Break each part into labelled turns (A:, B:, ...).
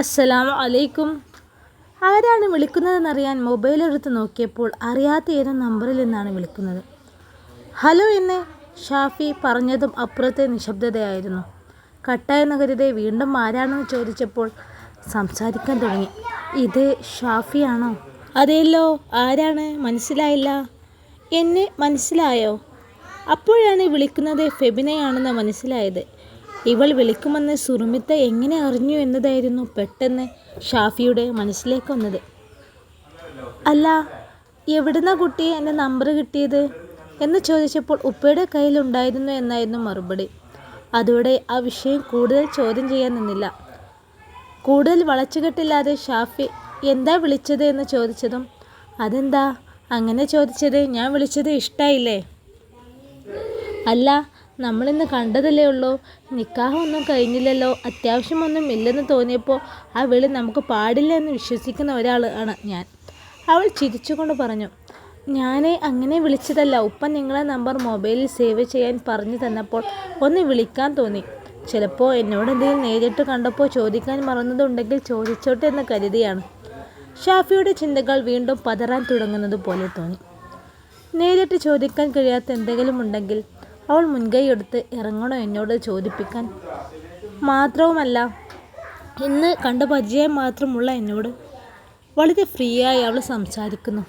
A: അസ്സലാമു അലൈക്കും. ആരാണ് വിളിക്കുന്നതെന്നറിയാൻ മൊബൈൽ എടുത്ത് നോക്കിയപ്പോൾ അറിയാത്ത ഏതോ നമ്പറിൽ നിന്നാണ് വിളിക്കുന്നത്. ഹലോ എന്ന് ഷാഫി പറഞ്ഞതും അപ്പുറത്തെ നിശബ്ദതയായിരുന്നു. കട്ടായെന്ന് നഗരത്തെ വീണ്ടും ആരാണെന്ന് ചോദിച്ചപ്പോൾ സംസാരിക്കാൻ തുടങ്ങി. ഇത് ഷാഫിയാണോ? അതെയല്ലോ ആരാണ്? മനസ്സിലായില്ല. എന്നെ മനസ്സിലായോ? അപ്പോഴാണ് വിളിക്കുന്നത് ഫെബിനയാണെന്ന് മനസ്സിലായത്. ഇവൾ വിളിക്കുമെന്ന് സുറുമിത്ത എങ്ങനെ അറിഞ്ഞു എന്നതായിരുന്നു പെട്ടെന്ന് ഷാഫിയുടെ മനസ്സിലേക്ക് വന്നത്. അല്ല എവിടുന്ന കുട്ടി എന്റെ നമ്പർ കിട്ടിയത്? എന്ന് ചോദിച്ചപ്പോൾ ഉപ്പയുടെ കയ്യിലുണ്ടായിരുന്നു എന്നായിരുന്നു മറുപടി. അതോടെ ആ വിഷയം കൂടുതൽ ചോദ്യം ചെയ്യാൻ നിന്നില്ല. കൂടുതൽ വളച്ചുകെട്ടില്ലാതെ ഷാഫി എന്താ വിളിച്ചത്? എന്ന് ചോദിച്ചതും അതെന്താ? അങ്ങനെ ചോദിച്ചത് ഞാൻ വിളിച്ചത് ഇഷ്ടമായില്ലേ അല്ല നമ്മളിന്ന് കണ്ടതല്ലേ ഉള്ളൂ. നിക്കാഹൊന്നും കഴിഞ്ഞില്ലല്ലോ. അത്യാവശ്യമൊന്നും ഇല്ലെന്ന് തോന്നിയപ്പോൾ ആ വിളി നമുക്ക് പാടില്ല എന്ന് വിശ്വസിക്കുന്ന ഒരാൾ ആണ് ഞാൻ. അവൾ ചിരിച്ചുകൊണ്ട് പറഞ്ഞു ഞാൻ അങ്ങനെ വിളിച്ചതല്ല. ഉപ്പ നിങ്ങളെ നമ്പർ മൊബൈലിൽ സേവ് ചെയ്യാൻ പറഞ്ഞു തന്നപ്പോൾ ഒന്ന് വിളിക്കാൻ തോന്നി. ചിലപ്പോൾ എന്നോട് എന്തെങ്കിലും നേരിട്ട് കണ്ടപ്പോൾ ചോദിക്കാൻ മറന്നതുണ്ടെങ്കിൽ ചോദിച്ചോട്ടെ എന്ന് കരുതിയാണ്. ഷാഫിയുടെ ചിന്തകൾ വീണ്ടും പതറാൻ തുടങ്ങുന്നത് പോലെ തോന്നി. നേരിട്ട് ചോദിക്കാൻ കഴിയാത്ത എന്തെങ്കിലും ഉണ്ടെങ്കിൽ അവൾ മുൻകൈ എടുത്ത് ഇറങ്ങണോ എന്നോട് ചോദിപ്പിക്കാൻ മാത്രവുമല്ല ഇന്ന് കണ്ട പരിചയം മാത്രമുള്ള എന്നോട് വളരെ ഫ്രീ ആയി അവൾ സംസാരിക്കുന്നു.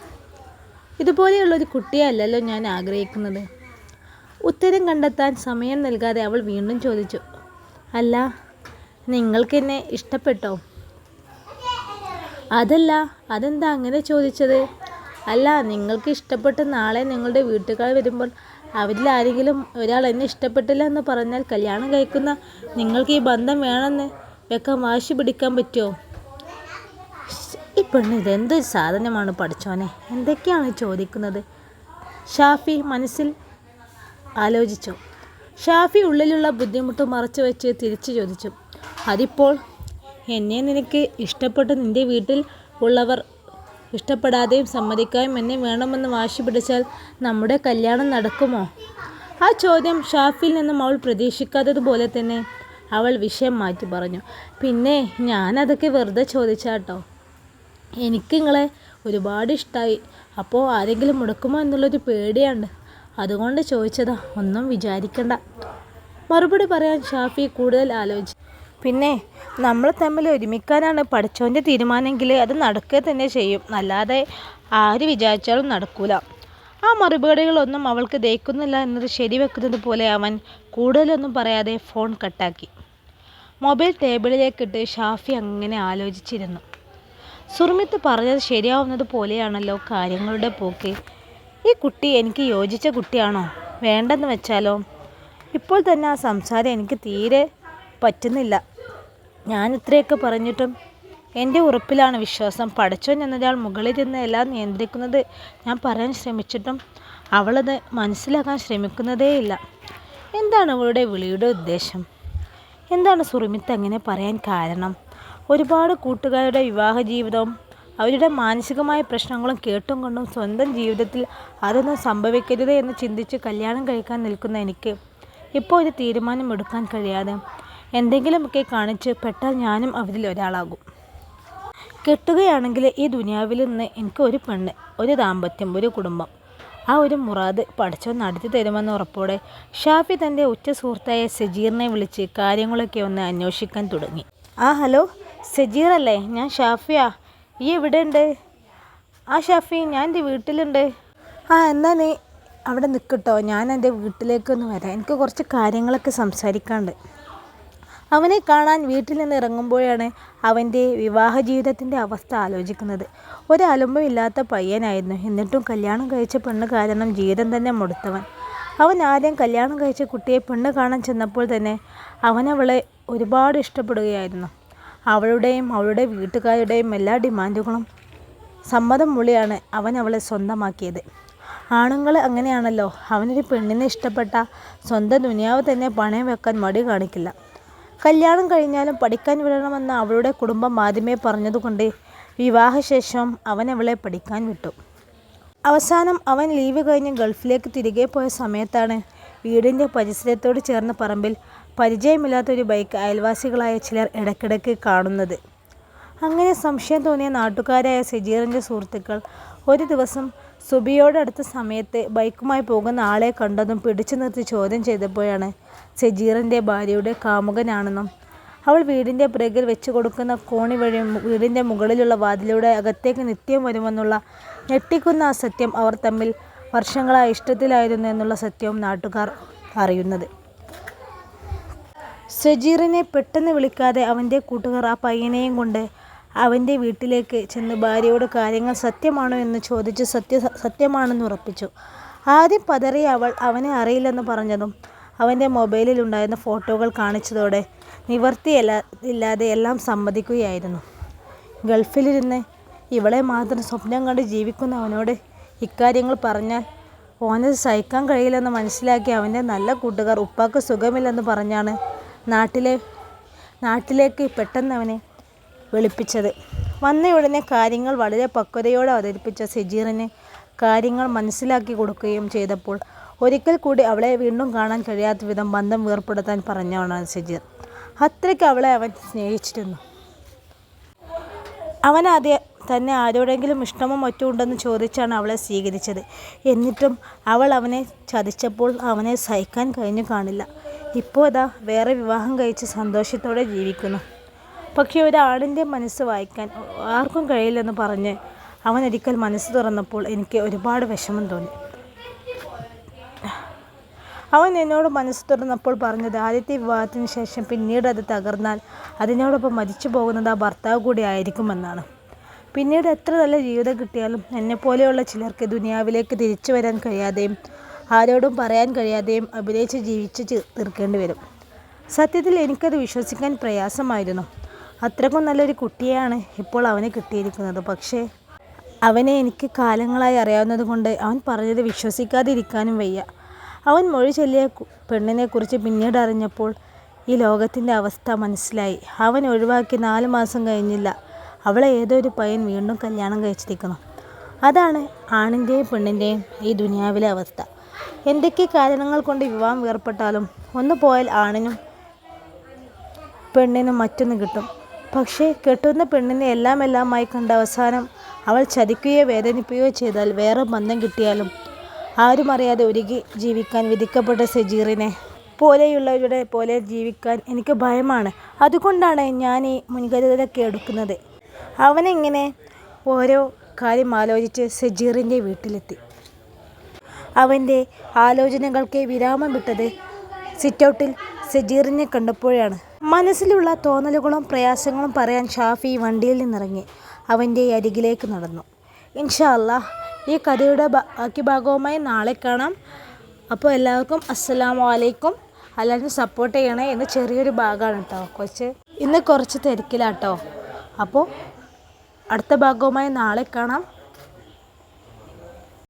A: ഇതുപോലെയുള്ളൊരു കുട്ടിയല്ലല്ലോ ഞാൻ ആഗ്രഹിക്കുന്നത്. ഉത്തരം കണ്ടെത്താൻ സമയം നൽകാതെ അവൾ വീണ്ടും ചോദിച്ചു അല്ല നിങ്ങൾക്കെന്നെ ഇഷ്ടപ്പെട്ടോ? അതല്ല അതെന്താ അങ്ങനെ ചോദിച്ചത്? അല്ല നിങ്ങൾക്ക് ഇഷ്ടപ്പെട്ട നാളെ നിങ്ങളുടെ വീട്ടുകാർ വരുമ്പോൾ അവരിൽ ആരെങ്കിലും ഒരാൾ എന്നെ ഇഷ്ടപ്പെട്ടില്ല എന്ന് പറഞ്ഞാൽ കല്യാണം കഴിക്കുന്ന നിങ്ങൾക്ക് ഈ ബന്ധം വേണമെന്ന് വെക്കാൻ വാശി പിടിക്കാൻ പറ്റുമോ? ഈ പെണ്ണ് ഇതെന്തൊരു സാധനമാണ് പഠിച്ചോനെ? എന്തൊക്കെയാണ് ചോദിക്കുന്നത്? ഷാഫി മനസ്സിൽ ആലോചിച്ചു. ഷാഫി ഉള്ളിലുള്ള ബുദ്ധിമുട്ട് മറച്ചു വെച്ച് തിരിച്ചു ചോദിച്ചു. അതിപ്പോൾ എന്നെ നിനക്ക് ഇഷ്ടപ്പെട്ട് നിന്റെ വീട്ടിൽ ഉള്ളവർ ഇഷ്ടപ്പെടാതെയും സമ്മതിക്കാതെയും എന്നെ വേണമെന്ന് വാശി പിടിച്ചാൽ നമ്മുടെ കല്യാണം നടക്കുമോ? ആ ചോദ്യം ഷാഫിൽ നിന്നും അവൾ പ്രതീക്ഷിക്കാത്തതുപോലെ തന്നെ അവൾ വിഷയം മാറ്റി പറഞ്ഞു. പിന്നെ ഞാനതൊക്കെ വെറുതെ ചോദിച്ചാട്ടോ. എനിക്ക് നിങ്ങളെ ഒരുപാട് ഇഷ്ടമായി അപ്പോൾ ആരെങ്കിലും മുടക്കുമോ എന്നുള്ളൊരു പേടിയാണ് അതുകൊണ്ട് ചോദിച്ചതാ ഒന്നും വിചാരിക്കണ്ട. മറുപടി പറയാൻ ഷാഫി കൂടുതൽ ആലോചിച്ചു. പിന്നെ നമ്മൾ തമ്മിൽ ഒരുമിക്കാനാണ് പഠിച്ചവന്റെ തീരുമാനമെങ്കിൽ അത് നടക്കുക തന്നെ ചെയ്യും. അല്ലാതെ ആര് വിചാരിച്ചാലും നടക്കില്ല ആ മറുപടികളൊന്നും അവൾക്ക് ദഹിക്കുന്നില്ല എന്നത് ശരിവെക്കുന്നത് പോലെ അവൻ കൂടുതലൊന്നും പറയാതെ ഫോൺ കട്ടാക്കി. മൊബൈൽ ടേബിളിലേക്കിട്ട് ഷാഫി അങ്ങനെ ആലോചിച്ചിരുന്നു. സുർമിത്ത് പറഞ്ഞത് ശരിയാവുന്നത് പോലെയാണല്ലോ കാര്യങ്ങളുടെ പോക്ക്. ഈ കുട്ടി എനിക്ക് യോജിച്ച കുട്ടിയാണോ? വേണ്ടെന്ന് വെച്ചാലോ? ഇപ്പോൾ തന്നെ ആ സംസാരം എനിക്ക് തീരെ പറ്റുന്നില്ല. ഞാൻ ഇത്രയൊക്കെ പറഞ്ഞിട്ടും എന്റെ ഉറപ്പിലാണ് വിശ്വാസം. പഠിച്ചോൻ എന്നൊരാൾ മുകളിൽ നിന്ന് എല്ലാം നിയന്ത്രിക്കുന്നത് ഞാൻ പറയാൻ ശ്രമിച്ചിട്ടും അവളത് മനസ്സിലാക്കാൻ ശ്രമിക്കുന്നതേയില്ല. എന്താണ് അവളുടെ വിളിയുടെ ഉദ്ദേശം? എന്താണ് സുറിമിത്ത് അങ്ങനെ പറയാൻ കാരണം? ഒരുപാട് കൂട്ടുകാരുടെ വിവാഹ ജീവിതവും അവരുടെ മാനസികമായ പ്രശ്നങ്ങളും കേട്ടും കൊണ്ടും സ്വന്തം ജീവിതത്തിൽ അതൊന്നും സംഭവിക്കരുത് എന്ന് ചിന്തിച്ച് കല്യാണം കഴിക്കാൻ നിൽക്കുന്ന എനിക്ക് ഇപ്പോൾ ഒരു തീരുമാനം എടുക്കാൻ കഴിയാതെ എന്തെങ്കിലുമൊക്കെ കാണിച്ച് പെട്ടാൽ ഞാനും അവരിൽ ഒരാളാകും. കെട്ടുകയാണെങ്കിൽ ഈ ദുനിയാവിൽ നിന്ന് എനിക്ക് ഒരു പെണ്ണ് ഒരു ദാമ്പത്യം ഒരു കുടുംബം. ആ ഒരു മുറാദ് പഠിച്ചോ നടത്തി തരുമെന്ന ഉറപ്പോടെ ഷാഫി തന്റെ ഉച്ച സുഹൃത്തായ സജീറിനെ വിളിച്ച് കാര്യങ്ങളൊക്കെ ഒന്ന് അന്വേഷിക്കാൻ തുടങ്ങി. ആ ഹലോ സജീർ അല്ലേ ഞാൻ ഷാഫിയാ. ഈ എവിടെ ഉണ്ട് ആ ഷാഫി ഞാൻ എന്റെ വീട്ടിലുണ്ട്. ആ എന്നാ നീ അവിടെ നിൽക്കട്ടോ ഞാൻ എന്റെ വീട്ടിലേക്കൊന്ന് വരാം. എനിക്ക് കുറച്ച് കാര്യങ്ങളൊക്കെ സംസാരിക്കാണ്ട് അവനെ കാണാൻ വീട്ടിൽ നിന്ന് ഇറങ്ങുമ്പോഴാണ് അവന്റെ വിവാഹ ജീവിതത്തിന്റെ അവസ്ഥ ആലോചിക്കുന്നത്. ഒരലുമ്പം ഇല്ലാത്ത പയ്യനായിരുന്നു. എന്നിട്ടും കല്യാണം കഴിച്ച പെണ്ണ് കാരണം ജീവിതം തന്നെ മുടുത്തവൻ. അവൻ ആദ്യം കല്യാണം കഴിച്ച കുട്ടിയെ പെണ്ണ് കാണാൻ ചെന്നപ്പോൾ തന്നെ അവനവളെ ഒരുപാട് ഇഷ്ടപ്പെടുകയായിരുന്നു. അവളുടെയും അവളുടെ വീട്ടുകാരുടെയും എല്ലാ ഡിമാൻഡുകളും സമ്മതം മൂളിയാണ് അവൻ അവളെ സ്വന്തമാക്കിയത്. ആണുങ്ങൾ അങ്ങനെയാണല്ലോ. അവനൊരു പെണ്ണിനെ ഇഷ്ടപ്പെട്ട സ്വന്തം ദുനിയാവ് തന്നെ പണയം വെക്കാൻ മടി കാണിക്കില്ല. കല്യാണം കഴിഞ്ഞാലും പഠിക്കാൻ വിടണമെന്ന് അവളുടെ കുടുംബം ആദ്യമേ പറഞ്ഞതുകൊണ്ട് വിവാഹശേഷം അവൻ അവളെ പഠിക്കാൻ വിട്ടു. അവസാനം അവൻ ലീവ് കഴിഞ്ഞ് ഗൾഫിലേക്ക് തിരികെ പോയ സമയത്താണ് വീടിന്റെ പരിസരത്തോട് ചേർന്ന പറമ്പിൽ പരിചയമില്ലാത്തൊരു ബൈക്ക് അയൽവാസികളായ ചിലർ ഇടയ്ക്കിടയ്ക്ക് കാണുന്നത്. അങ്ങനെ സംശയം തോന്നിയ നാട്ടുകാരായ സജീറിന്റെ സുഹൃത്തുക്കൾ ഒരു ദിവസം സുബിയോടടുത്ത സമയത്ത് ബൈക്കുമായി പോകുന്ന ആളെ കണ്ടതും പിടിച്ചു നിർത്തി ചോദ്യം ചെയ്തപ്പോഴാണ് സജീറിന്റെ ഭാര്യയുടെ കാമുകനാണെന്നും അവൾ വീടിന്റെ പിറകിൽ വെച്ച് കൊടുക്കുന്ന കോണി വഴി വീടിന്റെ മുകളിലുള്ള വാതിലൂടെ അകത്തേക്ക് നിത്യം വരുമെന്നുള്ള ഞെട്ടിക്കുന്ന ആ സത്യം അവർ തമ്മിൽ വർഷങ്ങളായി ഇഷ്ടത്തിലായിരുന്നു എന്നുള്ള സത്യവും നാട്ടുകാർ അറിയുന്നത്. സജീറിനെ പെട്ടെന്ന് വിളിക്കാതെ അവന്റെ കൂട്ടുകാർ ആ പയ്യനെയും കൊണ്ട് അവന്റെ വീട്ടിലേക്ക് ചെന്ന് ഭാര്യയോട് കാര്യങ്ങൾ സത്യമാണോ എന്ന് ചോദിച്ച് സത്യ സത്യമാണെന്ന് ഉറപ്പിച്ചു. ആദ്യം പതറിയ അവൾ അവനെ അറിയില്ലെന്ന് പറഞ്ഞതും അവന്റെ മൊബൈലിൽ ഉണ്ടായിരുന്ന ഫോട്ടോകൾ കാണിച്ചതോടെ നിവർത്തിയല്ല ഇല്ലാതെ എല്ലാം സമ്മതിക്കുകയായിരുന്നു. ഗൾഫിലിരുന്ന് ഇവളെ മാത്രം സ്വപ്നം കണ്ട് ജീവിക്കുന്ന അവനോട് ഇക്കാര്യങ്ങൾ പറഞ്ഞാൽ ഓനെ സഹിക്കാൻ കഴിയില്ലെന്ന് മനസ്സിലാക്കി അവന്റെ നല്ല കൂട്ടുകാർ ഉപ്പാക്ക് സുഖമില്ലെന്ന് പറഞ്ഞാണ് നാട്ടിലെ നാട്ടിലേക്ക് പെട്ടെന്ന് അവനെ വിളിപ്പിച്ചത്. വന്നയുടനെ കാര്യങ്ങൾ വളരെ പക്വതയോടെ അവതരിപ്പിച്ച സജീറിന് കാര്യങ്ങൾ മനസ്സിലാക്കി കൊടുക്കുകയും ചെയ്തപ്പോൾ ഒരിക്കൽ കൂടി അവളെ വീണ്ടും കാണാൻ കഴിയാത്ത വിധം ബന്ധം വേർപ്പെടുത്താൻ പറഞ്ഞവനാണ് സജീർ. അത്രയ്ക്ക് അവളെ അവൻ സ്നേഹിച്ചിരുന്നു. അവൻ ആദ്യം തന്നെ ആരോടെങ്കിലും ഇഷ്ടമോ മറ്റോ ഉണ്ടെന്ന് ചോദിച്ചാണ് അവളെ സ്വീകരിച്ചത്. എന്നിട്ടും അവൾ അവനെ ചതിച്ചപ്പോൾ അവനെ സഹിക്കാൻ കഴിഞ്ഞു കാണില്ല. ഇപ്പോൾ ഇതാ വേറെ വിവാഹം കഴിച്ച് സന്തോഷത്തോടെ ജീവിക്കുന്നു. പക്ഷേ ഒരാളിന്റെ മനസ്സ് വായിക്കാൻ ആർക്കും കഴിയില്ലെന്ന് പറഞ്ഞ് അവൻ ഒരിക്കൽ മനസ്സ് തുറന്നപ്പോൾ എനിക്ക് ഒരുപാട് വിഷമം തോന്നി. അവൻ എന്നോട് മനസ്സ് തുറന്നപ്പോൾ പറഞ്ഞത് ആദ്യത്തെ വിവാഹത്തിന് ശേഷം പിന്നീട് അത് തകർന്നാൽ അതിനോടൊപ്പം മരിച്ചു പോകുന്നത് ആ ഭർത്താവ് കൂടി ആയിരിക്കുമെന്നാണ്. പിന്നീട് എത്ര നല്ല ജീവിതം കിട്ടിയാലും എന്നെപ്പോലെയുള്ള ചിലർക്ക് ദുനിയാവിലേക്ക് തിരിച്ചു വരാൻ കഴിയാതെയും ആരോടും പറയാൻ കഴിയാതെയും അഭിനയിച്ച് ജീവിച്ച് തീർക്കേണ്ടി വരും. സത്യത്തിൽ എനിക്കത് വിശ്വസിക്കാൻ പ്രയാസമായിരുന്നു. അത്രക്കും നല്ലൊരു കുട്ടിയാണ് ഇപ്പോൾ അവന് കിട്ടിയിരിക്കുന്നത്. പക്ഷേ അവനെ എനിക്ക് കാലങ്ങളായി അറിയാവുന്നത് കൊണ്ട് അവൻ പറഞ്ഞത് വിശ്വസിക്കാതിരിക്കാനും വയ്യ. അവൻ മൊഴി ചൊല്ലിയ പെണ്ണിനെക്കുറിച്ച് പിന്നീട് അറിഞ്ഞപ്പോൾ ഈ ലോകത്തിന്റെ അവസ്ഥ മനസ്സിലായി. അവൻ ഒഴിവാക്കി നാല് മാസം കഴിഞ്ഞില്ല. അവളെ ഏതോ ഒരു പയ്യൻ വീണ്ടും കല്യാണം കഴിച്ചിരിക്കുന്നു. അതാണ് ആണിന്റെയും പെണ്ണിന്റെയും ഈ ദുനിയാവിലെ അവസ്ഥ. എന്തൊക്കെ കാരണങ്ങൾ കൊണ്ട് വിവാഹം വേർപ്പെട്ടാലും ഒന്ന് പോയാൽ ആണിനും പെണ്ണിനും മറ്റൊന്ന് കിട്ടും. പക്ഷേ കെട്ടുന്ന പെണ്ണിനെ എല്ലാം എല്ലാമായി കണ്ട അവസാനം അവൾ ചതിക്കുകയോ വേദനിപ്പിക്കുകയോ ചെയ്താൽ വേറെ ബന്ധം കിട്ടിയാലും ആരും അറിയാതെ ഒരുങ്ങി ജീവിക്കാൻ വിധിക്കപ്പെട്ട സജീറിനെ പോലെയുള്ളവരുടെ പോലെ ജീവിക്കാൻ എനിക്ക് ഭയമാണ്. അതുകൊണ്ടാണ് ഞാൻ ഈ മുൻകരുതലൊക്കെ എടുക്കുന്നത്. അവനെങ്ങനെ ഓരോ കാര്യം ആലോചിച്ച് സജീറിന്റെ വീട്ടിലെത്തി. അവന്റെ ആലോചനകൾക്ക് വിരാമം വിട്ടത് സിറ്റൗട്ടിൽ സജീറിനെ കണ്ടപ്പോഴാണ്. മനസ്സിലുള്ള തോന്നലുകളും പ്രയാസങ്ങളും പറയാൻ ഷാഫി വണ്ടിയിൽ നിന്നിറങ്ങി അവന്റെ അരികിലേക്ക് നടന്നു. ഇൻഷാ അല്ലാഹ് ഈ കഥയുടെ ബാക്കി ഭാഗവുമായി നാളെ കാണാം. അപ്പോൾ എല്ലാവർക്കും അസ്സലാമു അലൈക്കും. എല്ലാവരും സപ്പോർട്ട് ചെയ്യണേ എന്ന് ചെറിയൊരു ഭാഗമാണ് കേട്ടോ. കുറച്ച് ഇന്ന് കുറച്ച് തിരക്കിലാട്ടോ. അപ്പോൾ അടുത്ത ഭാഗവുമായി നാളെ കാണാം.